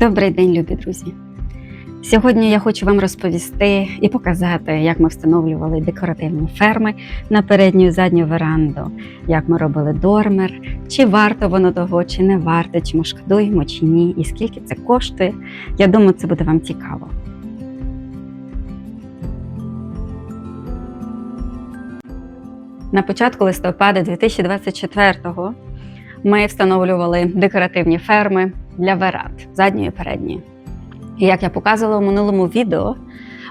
Добрий день, любі друзі. Сьогодні я хочу вам розповісти і показати, як ми встановлювали декоративні ферми на передню і задню веранду, як ми робили дормер, чи варто воно того, чи не варто, чи ми шкодуємо, чи ні, і скільки це коштує. Я думаю, це буде вам цікаво. На початку листопада 2024-го ми встановлювали декоративні ферми для веранд задньої і передньої. І як я показувала у минулому відео,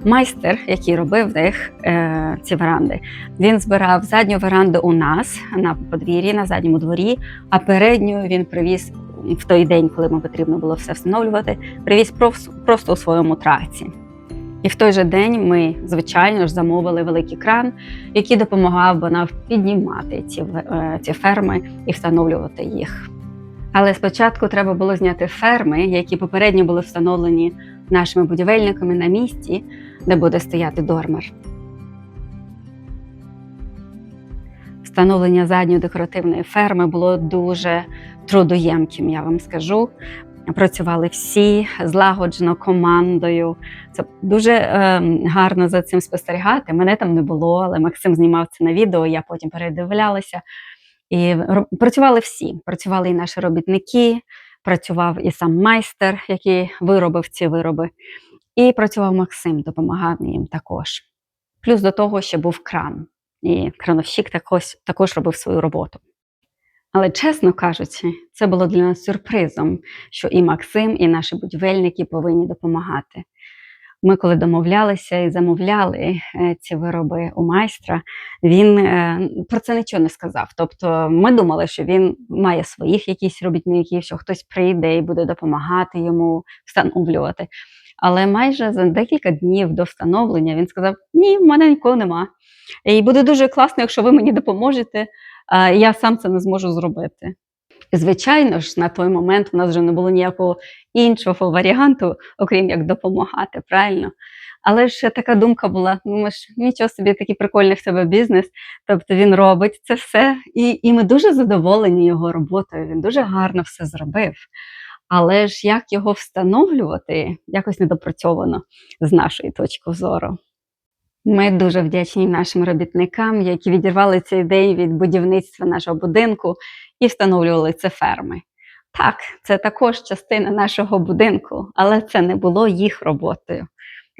майстер, який робив них е, ці веранди, він збирав задню веранду у нас на подвір'ї, на задньому дворі, а передню він привіз в той день, коли йому потрібно було все встановлювати, привіз прос- просто у своєму траці. І в той же день ми, звичайно ж, замовили великий кран, який допомагав би нам піднімати ці, е, ці ферми і встановлювати їх. Але спочатку треба було зняти ферми, які попередньо були встановлені нашими будівельниками на місці, де буде стояти дормер. Встановлення задньої декоративної ферми було дуже трудоємким, я вам скажу. Працювали всі злагоджено командою. Це дуже е, гарно за цим спостерігати. Мене там не було, але Максим знімав це на відео. Я потім передивлялася. І працювали всі. Працювали і наші робітники, працював і сам майстер, який виробив ці вироби, і працював Максим, допомагав їм також. Плюс до того ще був кран, і крановщик також, також робив свою роботу. Але, чесно кажучи, це було для нас сюрпризом, що і Максим, і наші будівельники повинні допомагати. Ми, коли домовлялися і замовляли е, ці вироби у майстра, він е, про це нічого не сказав. Тобто ми думали, що він має своїх якісь робітників, що хтось прийде і буде допомагати йому встановлювати. Але майже за декілька днів до встановлення він сказав: Ні, в мене нікого нема. І буде дуже класно, якщо ви мені допоможете, я сам це не зможу зробити. Звичайно ж, на той момент у нас вже не було ніякого іншого варіанту, окрім як допомагати, правильно? Але ж така думка була: ну ж нічого собі такий прикольний в тебе бізнес. Тобто він робить це все, і, і ми дуже задоволені його роботою. Він дуже гарно все зробив. Але ж як його встановлювати, якось недопрацьовано з нашої точки зору. Ми дуже вдячні нашим робітникам, які відірвали цей день від будівництва нашого будинку і встановлювали це ферми. Так, це також частина нашого будинку, але це не було їх роботою.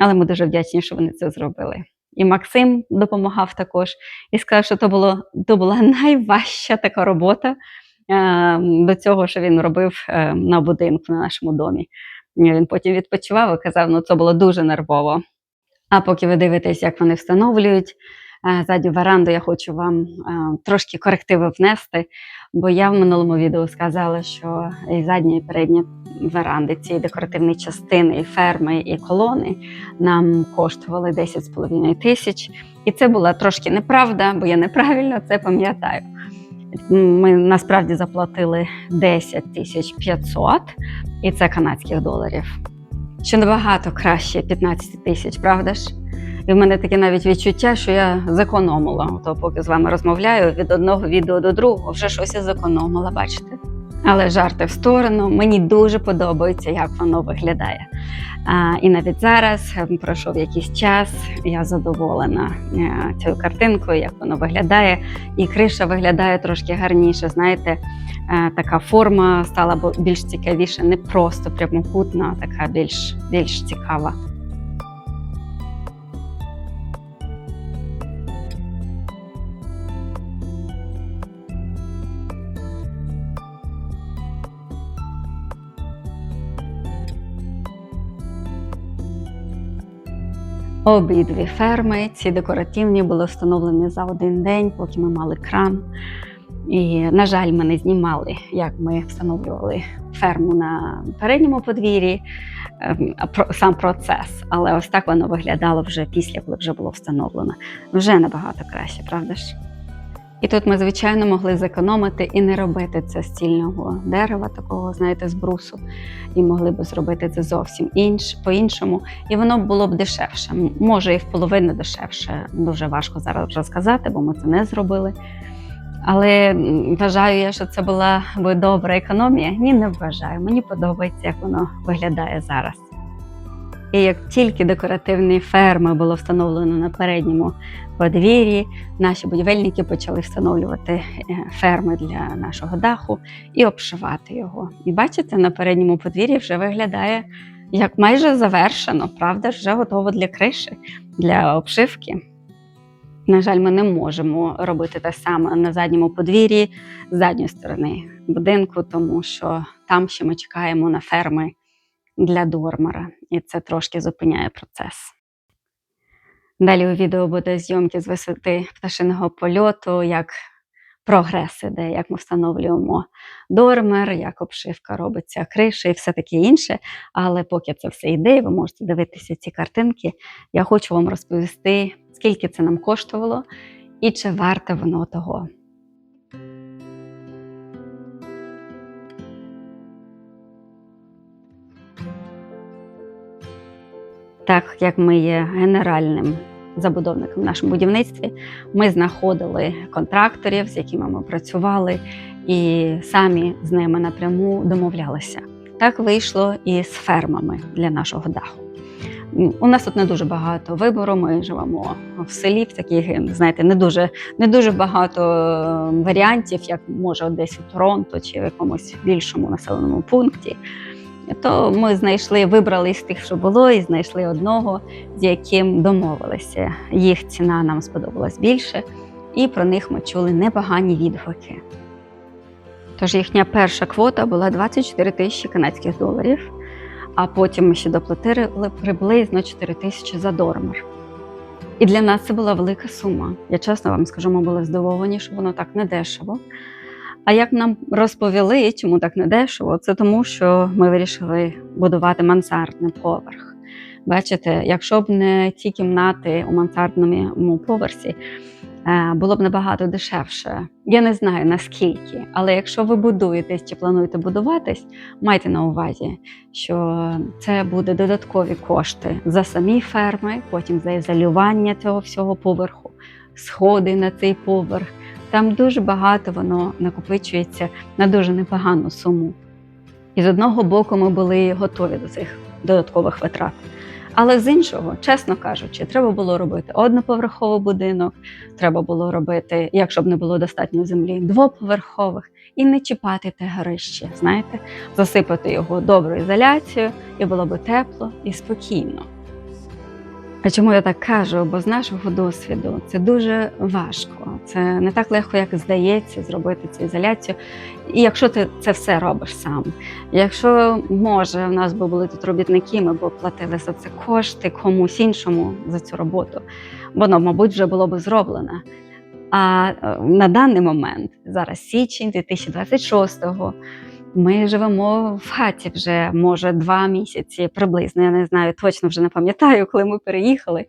Але ми дуже вдячні, що вони це зробили. І Максим допомагав також і сказав, що то, було, то була найважча така робота е, до цього, що він робив е, на будинку на нашому домі. Він потім відпочивав і казав, ну це було дуже нервово. А поки ви дивитесь, як вони встановлюють задню веранду, я хочу вам е, трошки корективи внести, бо я в минулому відео сказала, що і задня, і передня веранди цієї декоративної частини, і ферми, і колони нам коштували 10,5 тисяч. І це була трошки неправда, бо я неправильно це пам'ятаю. Ми насправді заплатили 10 тисяч 500, і це канадських доларів що набагато краще 15 тисяч, правда ж? І в мене таке навіть відчуття, що я зекономила. То поки з вами розмовляю від одного відео до другого, вже щось я зекономила, бачите? Але жарти в сторону, мені дуже подобається, як воно виглядає. А, і навіть зараз е, пройшов якийсь час, я задоволена е, цією картинкою, як воно виглядає. І криша виглядає трошки гарніше. Знаєте, е, така форма стала більш цікавіша, не просто прямокутна, а така більш, більш цікава. Обидві ферми, ці декоративні, були встановлені за один день, поки ми мали кран. І, на жаль, ми не знімали, як ми встановлювали ферму на передньому подвір'ї, ем, сам процес. Але ось так воно виглядало вже після, коли вже було встановлено. Вже набагато краще, правда ж? І тут ми, звичайно, могли зекономити і не робити це з цільного дерева, такого, знаєте, з брусу, і могли б зробити це зовсім інш, по-іншому. І воно було б дешевше. Може, і в половину дешевше. Дуже важко зараз розказати, бо ми це не зробили. Але вважаю я, що це була би добра економія. Ні, не вважаю. Мені подобається, як воно виглядає зараз. І як тільки декоративні ферми було встановлено на передньому подвір'ї, наші будівельники почали встановлювати е, ферми для нашого даху і обшивати його. І бачите, на передньому подвір'ї вже виглядає як майже завершено, правда, вже готово для криші, для обшивки. На жаль, ми не можемо робити те саме на задньому подвір'ї з задньої сторони будинку, тому що там ще ми чекаємо на ферми для дормера, і це трошки зупиняє процес. Далі у відео буде зйомки з висоти пташиного польоту, як прогрес іде, як ми встановлюємо дормер, як обшивка робиться криші і все таке інше. Але поки це все йде, ви можете дивитися ці картинки, я хочу вам розповісти, скільки це нам коштувало і чи варте воно того. Так як ми є генеральним забудовником в нашому будівництві, ми знаходили контракторів, з якими ми працювали, і самі з ними напряму домовлялися. Так вийшло і з фермами для нашого даху. У нас тут не дуже багато вибору. Ми живемо в селі, в таких, знаєте, не дуже, не дуже багато е, варіантів, як може десь у Торонто чи в якомусь більшому населеному пункті. То ми знайшли, вибрали з тих, що було, і знайшли одного, з яким домовилися. Їх ціна нам сподобалась більше, і про них ми чули непогані відгуки. Тож їхня перша квота була 24 тисячі канадських доларів, а потім ми ще доплатили приблизно 4 тисячі за дормер. І для нас це була велика сума. Я чесно вам скажу, ми були здивовані, що воно так не дешево. А як нам розповіли, чому так не дешево, це тому, що ми вирішили будувати мансардний поверх. Бачите, якщо б не ті кімнати у мансардному поверсі, е, було б набагато дешевше. Я не знаю наскільки, але якщо ви будуєтесь чи плануєте будуватись, майте на увазі, що це буде додаткові кошти за самі ферми, потім за ізолювання цього всього поверху, сходи на цей поверх. Там дуже багато воно накопичується на дуже непогану суму. І з одного боку ми були готові до цих додаткових витрат. Але з іншого, чесно кажучи, треба було робити одноповерховий будинок, треба було робити, якщо б не було достатньо землі, двоповерхових і не чіпати те горище, знаєте, засипати його доброю ізоляцією, і було б тепло і спокійно. А чому я так кажу? Бо з нашого досвіду це дуже важко. Це не так легко, як здається, зробити цю ізоляцію. І якщо ти це все робиш сам, якщо може, в нас би були тут робітники, ми б платили за це кошти комусь іншому за цю роботу, воно, мабуть, вже було б зроблено. А е, на даний момент, зараз січень 2026-го, ми живемо в хаті вже може два місяці приблизно. Я не знаю, точно вже не пам'ятаю, коли ми переїхали,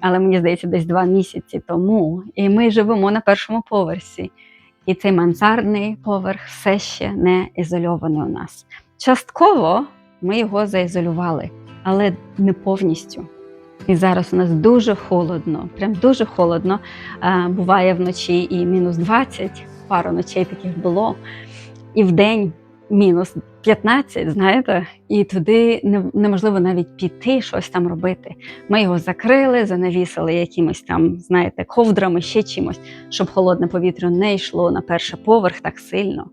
але мені здається, десь два місяці тому. І ми живемо на першому поверсі. І цей мансардний поверх все ще не ізольований у нас. Частково ми його заізолювали, але не повністю. І зараз у нас дуже холодно, прям дуже холодно. Буває вночі і мінус 20, пару ночей таких було. І в день мінус 15, знаєте, і туди неможливо навіть піти, щось там робити. Ми його закрили, занавісили якимось там, знаєте, ковдрами, ще чимось, щоб холодне повітря не йшло на перший поверх так сильно.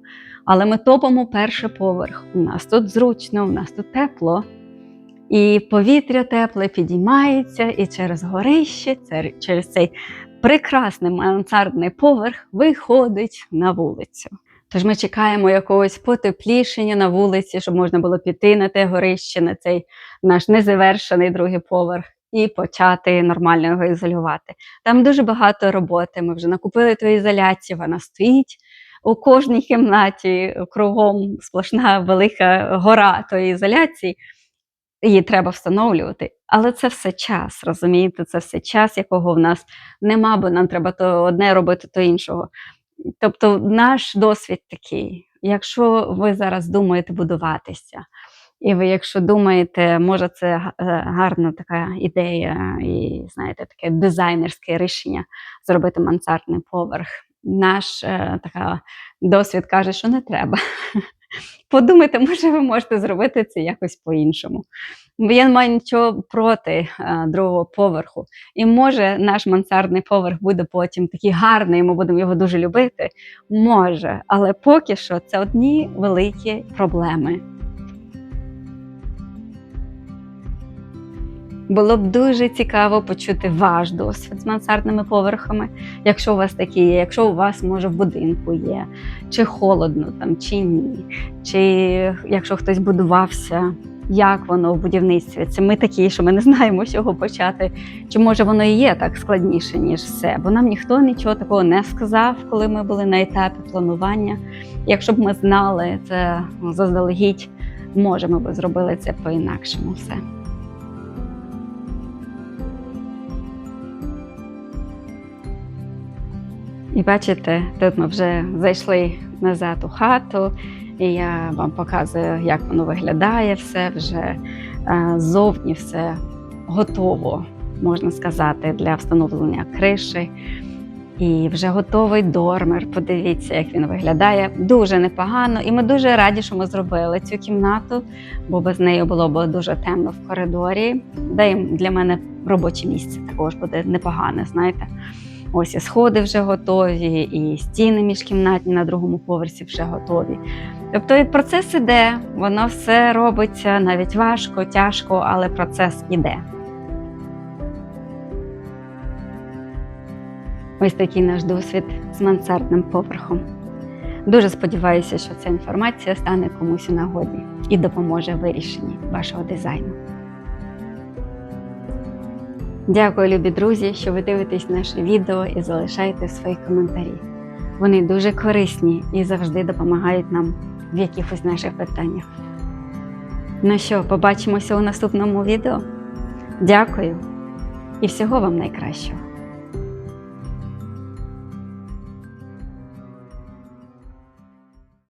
Але ми топимо перший поверх. У нас тут зручно, у нас тут тепло. І повітря тепле підіймається, і через горище, через цей прекрасний мансардний поверх виходить на вулицю. Тож ми чекаємо якогось потеплішення на вулиці, щоб можна було піти на те горище, на цей наш незавершений другий поверх, і почати нормально його ізолювати. Там дуже багато роботи. Ми вже накупили ту ізоляцію, вона стоїть у кожній кімнаті, кругом сплошна велика гора тої ізоляції. Її треба встановлювати, але це все час, розумієте? Це все час, якого в нас нема, бо нам треба то одне робити, то іншого. Тобто, наш досвід такий. Якщо ви зараз думаєте будуватися, і ви, якщо думаєте, може, це е, гарна така ідея, і знаєте, таке дизайнерське рішення зробити мансардний поверх. наш е, така досвід каже, що не треба. Подумайте, може, ви можете зробити це якось по-іншому. Бо я не маю нічого проти е, другого поверху. І може наш мансардний поверх буде потім такий гарний, і ми будемо його дуже любити. Може, але поки що це одні великі проблеми. Було б дуже цікаво почути ваш досвід з мансардними поверхами, якщо у вас такі є, якщо у вас може в будинку є, чи холодно там, чи ні, чи якщо хтось будувався, як воно в будівництві. Це ми такі, що ми не знаємо, з чого почати. Чи може воно і є так складніше, ніж все? Бо нам ніхто нічого такого не сказав, коли ми були на етапі планування. Якщо б ми знали це заздалегідь, може, ми б зробили це по-інакшому все. І бачите, тут ми вже зайшли назад у хату, і я вам показую, як воно виглядає все вже е, ззовні все готово, можна сказати, для встановлення криші. І вже готовий дормер. Подивіться, як він виглядає. Дуже непогано. І ми дуже раді, що ми зробили цю кімнату, бо без неї було б дуже темно в коридорі. Де для мене робоче місце також буде непогане, знаєте. Ось і сходи вже готові, і стіни міжкімнатні на другому поверсі вже готові. Тобто і процес іде, воно все робиться навіть важко, тяжко, але процес іде. Ось такий наш досвід з мансардним поверхом. Дуже сподіваюся, що ця інформація стане комусь у нагоді і допоможе вирішенні вашого дизайну. Дякую, любі друзі, що ви дивитесь наше відео і залишаєте свої коментарі. Вони дуже корисні і завжди допомагають нам в якихось наших питаннях. Ну що, побачимося у наступному відео. Дякую і всього вам найкращого!